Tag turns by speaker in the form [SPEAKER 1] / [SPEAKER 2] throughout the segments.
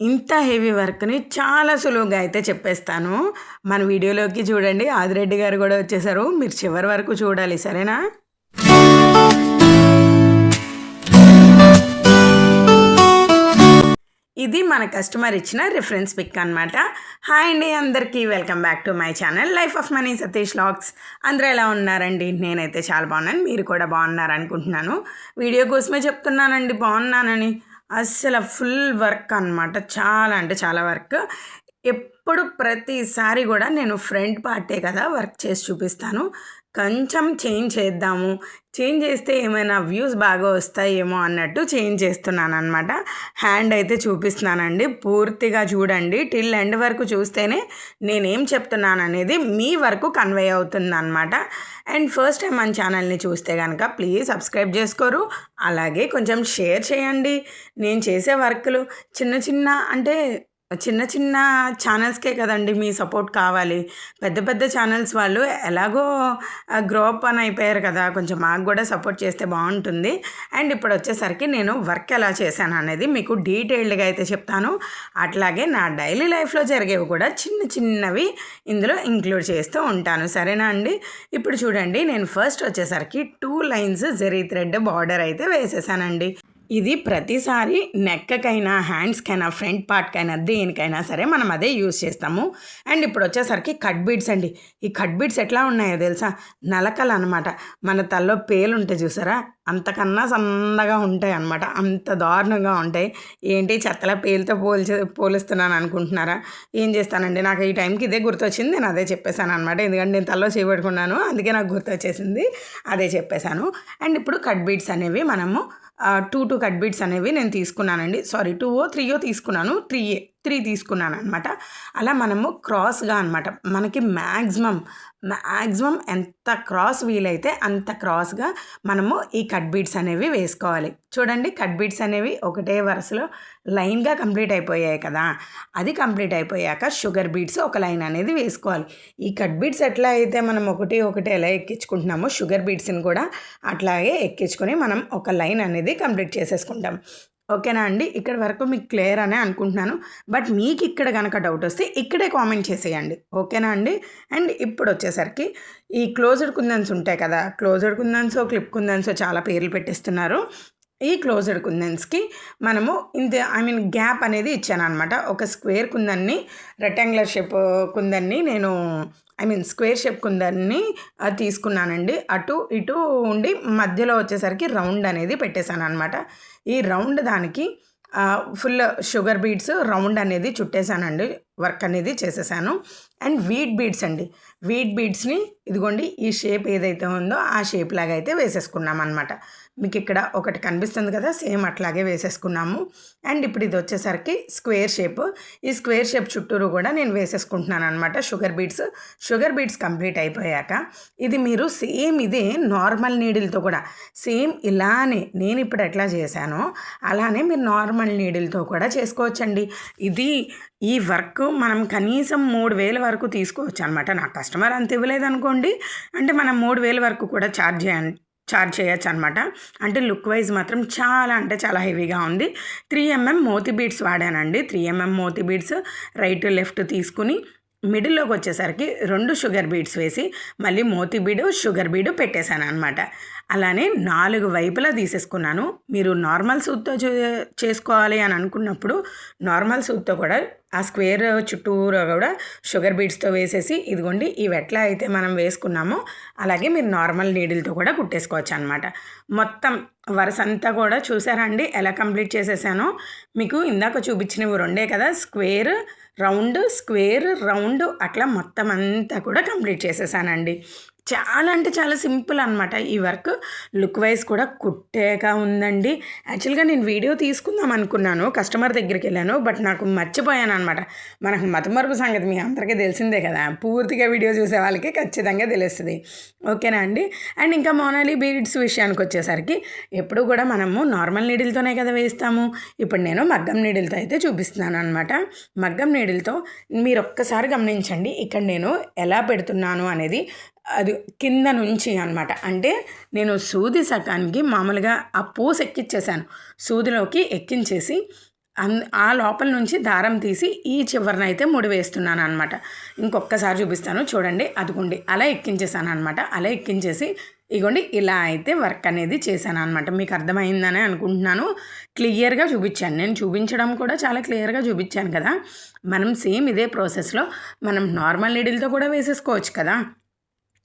[SPEAKER 1] ఇంత హెవీ వర్క్‌ని చాలా సులువుగా అయితే చెప్పేస్తాను. మన వీడియోలోకి చూడండి. ఆదిరెడ్డి గారు కూడా వచ్చేసారు. మీరు చివరి వరకు చూడాలి. సరేనా? ఇది మన కస్టమర్ ఇచ్చిన రిఫరెన్స్ పిక్ అనమాట. హాయ్ అండి అందరికీ welcome back to my channel life of money Satish vlogs. అందరూ ఎలా ఉన్నారండి? నేనైతే చాలా బాగున్నాను. మీరు కూడా బాగున్నారనుకుంటున్నాను. వీడియో కోసమే చెప్తున్నానండి బాగున్నానని. అస్సలు ఫుల్ వర్క్ అనమాట. చాలా అంటే చాలా వర్క్. ఎప్పుడు ప్రతిసారి కూడా నేను ఫ్రంట్ పార్టే కదా వర్క్ చేసి చూపిస్తాను. కొంచెం చేంజ్ చేద్దాము. చేంజ్ చేస్తే ఏమైనా వ్యూస్ బాగా వస్తాయేమో అన్నట్టు చేంజ్ చేస్తున్నాననమాట. హ్యాండ్ అయితే చూపిస్తున్నానండి. పూర్తిగా చూడండి. టిల్ ఎండ్ వరకు చూస్తేనే నేనేం చెప్తున్నాననేది మీ వరకు కన్వే అవుతుందనమాట. అండ్ ఫస్ట్ టైం మన ఛానల్‌ని చూస్తే కనుక ప్లీజ్ సబ్స్క్రైబ్ చేసుకోరు. అలాగే కొంచెం షేర్ చేయండి. నేను చేసే వర్క్లు చిన్న చిన్న అంటే చిన్న చిన్న ఛానల్స్‌కే కదండి మీ సపోర్ట్ కావాలి. పెద్ద పెద్ద ఛానల్స్ వాళ్ళు ఎలాగో గ్రో అప్ అని అయిపోయారు కదా! కొంచెం మాకు కూడా సపోర్ట్ చేస్తే బాగుంటుంది అండ్ ఇప్పుడు వచ్చేసరికి నేను వర్క్ ఎలా చేశాను అనేది మీకు డీటెయిల్డ్‌గా అయితే చెప్తాను. అట్లాగే నా డైలీ లైఫ్‌లో జరిగేవి కూడా చిన్న చిన్నవి ఇందులో ఇంక్లూడ్ చేస్తూ ఉంటాను. సరేనా అండి? ఇప్పుడు చూడండి నేను ఫస్ట్ వచ్చేసరికి two lines zari thread border అయితే వేసేసానండి. ఇది ప్రతిసారి నెక్కకైనా, హ్యాండ్స్‌కైనా, ఫ్రంట్ పార్ట్‌కైనా దేనికైనా సరే మనం అదే యూజ్ చేస్తాము. అండ్ ఇప్పుడు వచ్చేసరికి కట్ బీడ్స్ అండి. ఈ కట్ బీడ్స్ ఎట్లా ఉన్నాయో తెలుసా? నలకలు అనమాట మన తలలో పేలుంటాయి చూసారా? అంతకన్నా సన్నగా ఉంటాయన్నమాట. అంత దారుణంగా ఉంటాయి. ఏంటి చెత్తల పేలుతో పోల్చే పోలుస్తున్నాను అనుకుంటున్నారా? ఏం చేస్తానండి నాకు ఈ టైంకి ఇదే గుర్తొచ్చింది. నేను అదే చెప్పేశాను అనమాట ఎందుకంటే నేను తలలో చేయి అందుకే నాకు గుర్తొచ్చేసింది. అదే చెప్పేసాను. అండ్ ఇప్పుడు కట్ బీడ్స్ అనేవి మనము టూ టూ కట్ బీట్స్ అనేవి నేను తీసుకున్నానండి. సారీ 2ఓ, 3ఓ తీసుకున్నాను. త్రీ తీసుకున్నాను అనమాట అలా మనము క్రాస్‌గా అనమాట. మనకి మ్యాక్సిమం, మ్యాక్సిమం ఎంత క్రాస్ వీలైతే అంత క్రాస్‌గా మనము ఈ కట్ బీడ్స్ అనేవి వేసుకోవాలి. చూడండి కట్ బీడ్స్ అనేవి ఒకటే వరుసలో లైన్‌గా కంప్లీట్ అయిపోయాయి కదా! అది కంప్లీట్ అయిపోయాక షుగర్ బీడ్స్ ఒక లైన్ అనేది వేసుకోవాలి. ఈ కట్ బీడ్స్ ఎట్లా అయితే మనం ఒకటి, ఒకటి ఎలా ఎక్కించుకుంటున్నామో షుగర్ బీడ్స్‌ని కూడా అట్లాగే ఎక్కించుకొని మనం ఒక లైన్ అనేది కంప్లీట్ చేసేసుకుంటాం. ఓకేనా అండి? ఇక్కడ వరకు మీకు క్లియర్ అనే అనుకుంటున్నాను. బట్ మీకు ఇక్కడ కనుక డౌట్ వస్తే ఇక్కడే కామెంట్ చేసేయండి. ఓకేనా అండి? అండ్ ఇప్పుడు వచ్చేసరికి ఈ క్లోజ్డ్ కుందన్స్ ఉంటాయి కదా! క్లోజ్డ్ కుందన్సో, క్లిప్ కుందన్సో చాలా పేర్లు పెట్టిస్తున్నారు ఈ క్లోజ్డ్ కుందన్స్‌కి మనము ఇంత ఐ మీన్ గ్యాప్ అనేది ఇచ్చాను అనమాట ఒక స్క్వేర్ కుందన్ని రెక్టాంగులర్ షేప్ కుందన్ని నేను ఐ మీన్ స్క్వేర్ షేప్ కుందన్ని తీసుకున్నానండి. అటు, ఇటు ఉండి మధ్యలో వచ్చేసరికి రౌండ్ అనేది పెట్టేసాననమాట. ఈ రౌండ్ దానికి ఫుల్ షుగర్ బీడ్స్ రౌండ్ అనేది చుట్టేసానండి. వర్క్ అనేది చేసేసాను. అండ్ వీట్ బీడ్స్ అండి. వీట్ బీడ్స్‌ని ఇదిగోండి ఈ షేప్ ఏదైతే ఉందో ఆ షేప్ లాగా అయితే వేసేసుకున్నాం అనమాట మీకు ఇక్కడ ఒకటి కనిపిస్తుంది కదా! సేమ్ అట్లాగే వేసేసుకున్నాము. అండ్ ఇప్పుడు ఇది వచ్చేసరికి స్క్వేర్ షేప్. ఈ స్క్వేర్ షేప్ చుట్టూరు కూడా నేను వేసేసుకుంటున్నాను అనమాట sugar beads. Sugar beads complete అయిపోయాక ఇది మీరు సేమ్ ఇదే నార్మల్ నీడిల్‌తో కూడా సేమ్ ఇలానే నేను ఇప్పుడు ఎట్లా చేశానో అలానే మీరు నార్మల్ నీడిల్‌తో కూడా చేసుకోవచ్చండి. ఇది ఈ వర్క్ మనం కనీసం 3000 వరకు తీసుకోవచ్చు అనమాట నా కస్టమర్ అంత ఇవ్వలేదనుకోండి అంటే మనం 3000 వరకు కూడా చార్జ్ ఛార్జ్ చేయొచ్చు అనమాట అంటే లుక్ వైజ్ మాత్రం చాలా అంటే చాలా హెవీగా ఉంది. త్రీ ఎంఎం మోతి బీడ్స్ వాడానండి. త్రీ ఎంఎం మోతి బీడ్స్ రైట్, లెఫ్ట్ తీసుకొని మిడిల్‌లోకి వచ్చేసరికి రెండు షుగర్ బీడ్స్ వేసి మళ్ళీ మోతీ బీడు, షుగర్ బీడు పెట్టేసాననమాట. అలానే నాలుగు వైపులా తీసేసుకున్నాను. మీరు నార్మల్ సూత్తో చేసుకోవాలి అని అనుకున్నప్పుడు నార్మల్ సూత్తో కూడా ఆ స్క్వేర్ చుట్టూరా కూడా షుగర్ బీడ్స్‌తో వేసేసి ఇదిగోండి ఇవి ఎట్లా అయితే మనం వేసుకున్నామో అలాగే మీరు నార్మల్ నీడిల్‌తో కూడా కుట్టేసుకోవచ్చు అనమాట మొత్తం వరుస అంతా కూడా చూసారా అండి ఎలా కంప్లీట్ చేసేసానో? మీకు ఇందాక చూపించినవి రెండే కదా! స్క్వేర్, రౌండ్, స్క్వేర్, రౌండ్ అట్లా మొత్తం అంతా కూడా కంప్లీట్ చేసేసానండి. చాలా అంటే చాలా సింపుల్ అనమాట ఈ వర్క్. లుక్ వైస్ కూడా కుట్టేగా ఉందండి. యాక్చువల్‌గా నేను వీడియో తీసుకుందాం అనుకున్నాను. కస్టమర్ దగ్గరికి వెళ్ళాను బట్ నాకు మర్చిపోయాను అనమాట మనకు మతమరుపు సంగతి మీ అందరికీ తెలిసిందే కదా! పూర్తిగా వీడియో చూసే వాళ్ళకి ఖచ్చితంగా తెలుస్తుంది ఓకేనా అండి? అండ్ ఇంకా మోనాలి బీడ్స్ విషయానికి వచ్చేసరికి ఎప్పుడు కూడా మనము నార్మల్ నీడిల్‌తోనే కదా వేస్తాము. ఇప్పుడు నేను మగ్గం నీడిల్‌తో అయితే చూపిస్తున్నాననమాట. మగ్గం నీడిల్‌తో మీరు ఒక్కసారి గమనించండి. ఇక్కడ నేను ఎలా పెడుతున్నాను అనేది అది కింద నుంచి అనమాట. అంటే నేను సూది సకానికి మామూలుగా ఆ పూస ఎక్కించేసాను సూదిలోకి ఎక్కించేసి అన్ ఆ లోపల నుంచి దారం తీసి ఈ చివరిన అయితే ముడి వేస్తున్నాను అనమాట ఇంకొకసారి చూపిస్తాను చూడండి అదిగోండి అలా ఎక్కించేసాను అనమాట అలా ఎక్కించేసి ఇగోండి ఇలా అయితే వర్క్ అనేది చేశాను అనమాట మీకు అర్థమైందని అనుకుంటున్నాను. క్లియర్గా చూపించాను. నేను చూపించడం కూడా చాలా క్లియర్గా చూపించాను కదా. మనం సేమ్ ఇదే ప్రాసెస్లో మనం నార్మల్ నీడిల్తో కూడా వేసేసుకోవచ్చు కదా.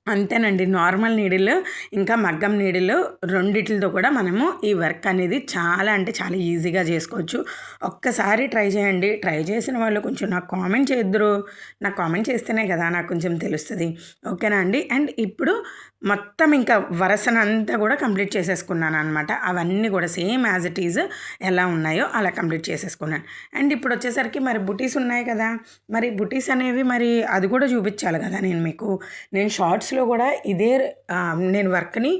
[SPEAKER 1] అంతేనండి. నార్మల్ నీడిల్ ఇంకా మగ్గం నీడిల్ రెండిటితో కూడా మనము ఈ వర్క్ అనేది చాలా అంటే చాలా ఈజీగా చేసుకోవచ్చు. ఒక్కసారి ట్రై చేయండి. ట్రై చేసిన వాళ్ళు కొంచెం నాకు కామెంట్ చేద్దరు నాకు కామెంట్ చేస్తేనే కదా నాకు కొంచెం తెలుస్తుంది. ఓకేనా అండి? అండ్ ఇప్పుడు మొత్తం ఇంకా వరసనంతా కూడా కంప్లీట్ చేసేసుకున్నాను అనమాట అవన్నీ కూడా సేమ్ యాజ్ ఇట్ ఈజ్ ఎలా ఉన్నాయో అలా కంప్లీట్ చేసేసుకున్నాను. అండ్ ఇప్పుడు వచ్చేసరికి మరి బుటీస్ ఉన్నాయి కదా మరి బుటీస్ అనేవి మరి అది కూడా చూపించాలి కదా నేను మీకు. నేను షార్ట్స్లో కూడా ఇదే నేను వర్క్ని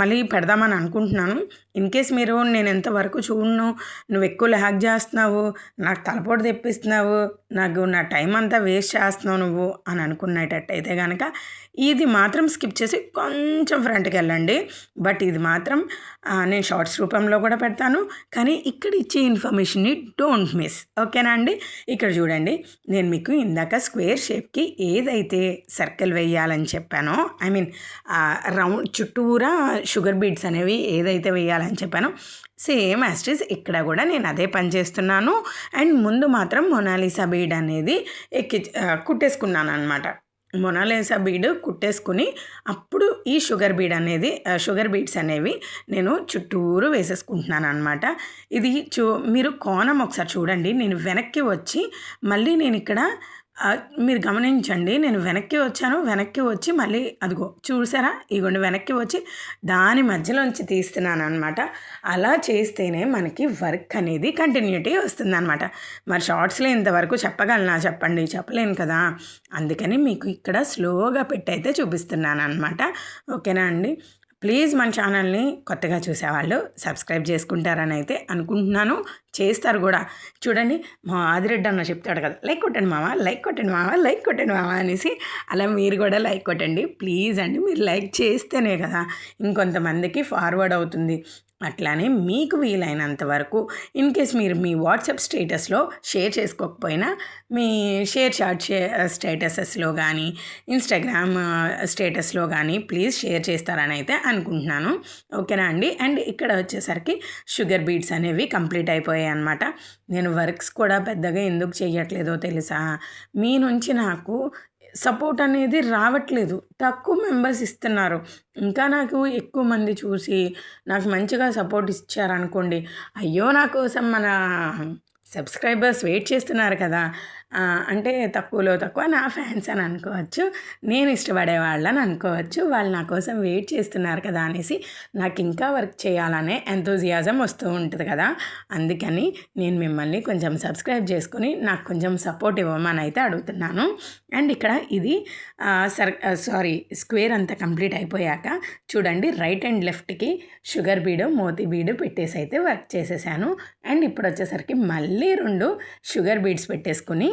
[SPEAKER 1] మళ్ళీ పెడదామని అనుకుంటున్నాను. ఇన్ కేస్ మీరు నేను ఎంతవరకు చూడను నువ్వు ఎక్కువ ల్యాక్ చేస్తున్నావు నాకు తలపోటు తెప్పిస్తున్నావు నాకు నా టైం అంతా వేస్ట్ చేస్తున్నావు నువ్వు అని అనుకునేటట్టయితే కనుక ఇది మాత్రం స్కిప్ చేసి కొంచెం ఫ్రంట్కి వెళ్ళండి. బట్ ఇది మాత్రం నేను షార్ట్స్ రూపంలో కూడా పెడతాను. కానీ ఇక్కడ ఇచ్చే ఇన్ఫర్మేషన్ని డోంట్ మిస్. ఓకేనా అండి? ఇక్కడ చూడండి. నేను మీకు ఇందాక స్క్వేర్ షేప్కి ఏదైతే సర్కిల్ వేయాలని చెప్పానో ఐ మీన్ రౌండ్ చుట్టూరా షుగర్ బీడ్స్ అనేవి ఏదైతే వేయాలని చెప్పానో సేమ్ యాస్టిస్ ఇక్కడ కూడా నేను అదే పని చేస్తున్నాను. అండ్ ముందు మాత్రం మొనాలిసా బీడ్ అనేది ఎక్కి కుట్టేసుకున్నాను అనమాట మొనాలేసా బీడ్ కుట్టేసుకుని అప్పుడు ఈ షుగర్ బీడ్ అనేది షుగర్ బీడ్స్ అనేవి నేను చుట్టూరు వేసేసుకుంటున్నాను అనమాట ఇది చూ మీరు కోణం ఒకసారి చూడండి. నేను వెనక్కి వచ్చి మళ్ళీ నేను ఇక్కడ మీరు గమనించండి నేను వెనక్కి వచ్చాను వెనక్కి వచ్చి మళ్ళీ అదిగో చూసారా? ఇగోండి వెనక్కి వచ్చి దాని మధ్యలోంచి తీస్తున్నాను అనమాట అలా చేస్తేనే మనకి వర్క్ అనేది కంటిన్యూటీ వస్తుంది అనమాట మరి షార్ట్స్లో ఇంతవరకు చెప్పగలనా చెప్పండి చెప్పలేను కదా? అందుకని మీకు ఇక్కడ స్లోగా పెట్టయితే చూపిస్తున్నాను అనమాట ఓకేనా అండి? ప్లీజ్ మన ఛానల్ని కొత్తగా చూసేవాళ్ళు సబ్స్క్రైబ్ చేసుకుంటారని అయితే అనుకుంటున్నాను. చేస్తారు కూడా. చూడండి మా ఆదిరెడ్డి అన్న చెప్తాడు కదా లైక్ కొట్టండి మామ లైక్ కొట్టండి మామ లైక్ కొట్టండి మామ అనేసి అలా మీరు కూడా లైక్ కొట్టండి. ప్లీజ్ అండి మీరు లైక్ చేస్తేనే కదా ఇంకొంతమందికి ఫార్వర్డ్ అవుతుంది. అట్లానే మీకు వీలైనంత వరకు ఇన్ కేస్ మీరు మీ వాట్సాప్ స్టేటస్లో షేర్ చేసుకోకపోయినా మీ షేర్ చాట్ స్టేటసెస్లో కానీ ఇన్స్టాగ్రామ్ స్టేటస్లో కానీ ప్లీజ్ షేర్ చేస్తారని అయితే అనుకుంటున్నాను. ఓకేనా అండి? అండ్ ఇక్కడ వచ్చేసరికి షుగర్ బీట్స్ అనేవి కంప్లీట్ అయిపోయాయి. అనమాట నేను వర్క్స్ కూడా పెద్దగా ఎందుకు చేయట్లేదో తెలుసా? మీ నుంచి నాకు సపోర్ట్ అనేది రావట్లేదు. తక్కువ మెంబర్స్ ఇస్తున్నారు. ఇంకా నాకు ఎక్కువ మంది చూసి నాకు మంచిగా సపోర్ట్ ఇచ్చారనుకోండి అయ్యో నా కోసం మన సబ్స్క్రైబర్స్ వెయిట్ చేస్తున్నారు కదా. అంటే తక్కువలో తక్కువ నా ఫ్యాన్స్ అని అనుకోవచ్చు నేను ఇష్టపడే వాళ్ళని అనుకోవచ్చు వాళ్ళు నా కోసం వెయిట్ చేస్తున్నారు కదా అనేసి నాకు ఇంకా వర్క్ చేయాలనే ఎంతోజియాజం వస్తూ ఉంటుంది కదా. అందుకని నేను మిమ్మల్ని కొంచెం సబ్స్క్రైబ్ చేసుకొని నాకు కొంచెం సపోర్ట్ ఇవ్వమని అయితే అడుగుతున్నాను. అండ్ ఇక్కడ ఇది సర్ సారీ స్క్వేర్ అంతా కంప్లీట్ అయిపోయాక చూడండి రైట్ అండ్ లెఫ్ట్కి షుగర్ బీడు మోతీ బీడు పెట్టేసి అయితే వర్క్ చేసేసాను. అండ్ ఇప్పుడు వచ్చేసరికి మళ్ళీ రెండు షుగర్ బీడ్స్ పెట్టేసుకుని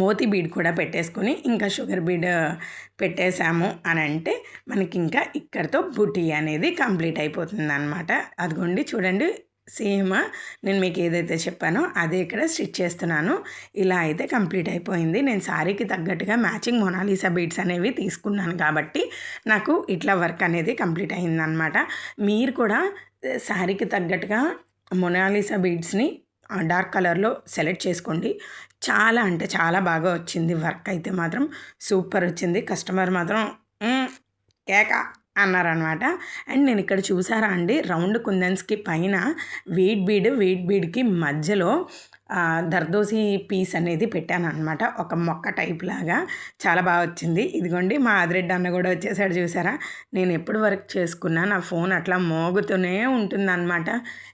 [SPEAKER 1] మోతి బీడ్ కూడా పెట్టేసుకొని ఇంకా షుగర్ బీడ్ పెట్టేశాము అని అంటే మనకి ఇంకా ఇక్కడతో బుటీ అనేది కంప్లీట్ అయిపోతుంది అనమాట అదిగోండి చూడండి సేమ్ నేను మీకు ఏదైతే చెప్పానో అదే ఇక్కడ స్టిచ్ చేస్తున్నాను. ఇలా అయితే కంప్లీట్ అయిపోయింది. నేను శారీకి తగ్గట్టుగా మ్యాచింగ్ మొనాలిసా బీడ్స్ అనేవి తీసుకున్నాను కాబట్టి నాకు ఇట్లా వర్క్ అనేది కంప్లీట్ అయిందనమాట మీరు కూడా శారీకి తగ్గట్టుగా మొనాలిసా బీడ్స్ని డార్క్ కలర్లో సెలెక్ట్ చేసుకోండి. చాలా అంటే చాలా బాగా వచ్చింది వర్క్ అయితే మాత్రం. సూపర్ వచ్చింది. కస్టమర్ మాత్రం కేక. అన్నారనమాట అండ్ నేను ఇక్కడ చూసారా అండి రౌండ్ కుందన్స్కి పైన వీట్ బీడ్ వీట్ బీడ్కి మధ్యలో దర్దోసి పీస్ అనేది పెట్టాను అనమాట ఒక మొక్క టైప్ లాగా. చాలా బాగా వచ్చింది. ఇదిగోండి మా ఆదిరెడ్డి అన్న కూడా వచ్చేసాడు చూసారా? నేను ఎప్పుడు వర్క్ చేసుకున్నా నా ఫోన్ అట్లా మోగుతూనే ఉంటుందన్నమాట.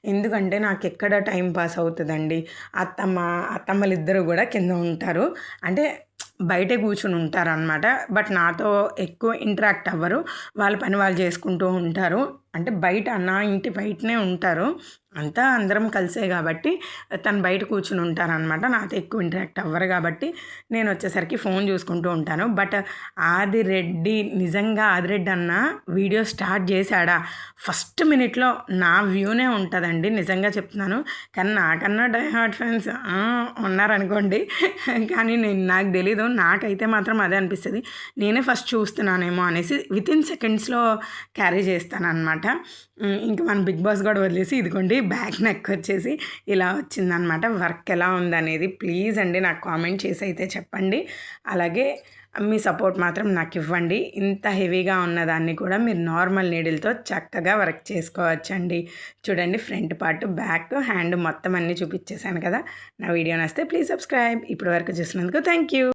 [SPEAKER 1] ఎందుకంటే నాకు ఎక్కడ టైం పాస్ అవుతుందండి? అత్తమ్మ అత్తమ్మలు ఇద్దరు కూడా కింద ఉంటారు. అంటే బయటే కూర్చుని ఉంటారనమాట బట్ నాతో ఎక్కువ ఇంటరాక్ట్ అవ్వరు. వాళ్ళ పని వాళ్ళు చేసుకుంటూ ఉంటారు. అంటే బయట నా ఇంటి బయటనే ఉంటారు. అంతా అందరం కలిసే కాబట్టి తను బయట కూర్చుని ఉంటారనమాట నాతో ఎక్కువ ఇంటరాక్ట్ అవ్వరు కాబట్టి నేను వచ్చేసరికి ఫోన్ చూసుకుంటూ ఉంటాను. బట్ ఆదిరెడ్డి నిజంగా ఆదిరెడ్డి అన్న వీడియో స్టార్ట్ చేశాడా? ఫస్ట్ మినిట్లో నా వ్యూనే ఉంటుందండి నిజంగా చెప్తున్నాను. కానీ నాకన్నా డైహార్ట్ ఫ్యాన్స్ ఉన్నారనుకోండి. కానీ నేను నాకు తెలీదు. నాకైతే మాత్రం అదే అనిపిస్తుంది. నేనే ఫస్ట్ చూస్తున్నానేమో అనేసి విత్ ఇన్ సెకండ్స్లో క్యారీ చేస్తాను అనమాట ఇంకా మన బిగ్ బాస్ కూడా వదిలేసి ఇదిగోండి బ్యాక్ నెక్ వచ్చేసి ఇలా వచ్చిందనమాట వర్క్ ఎలా ఉందనేది ప్లీజ్ అండి నాకు కామెంట్ చేసి అయితే చెప్పండి. అలాగే మీ సపోర్ట్ మాత్రం నాకు ఇవ్వండి. ఇంత హెవీగా ఉన్నదాన్ని కూడా మీరు నార్మల్ నీడిల్తో చక్కగా వర్క్ చేసుకోవచ్చండి. చూడండి ఫ్రంట్ పార్ట్ బ్యాక్ హ్యాండ్ మొత్తం అన్నీ చూపించేశాను కదా. నా వీడియో నస్తే ప్లీజ్ సబ్స్క్రైబ్. ఇప్పటి వరకు చూసినందుకు థ్యాంక్ యూ.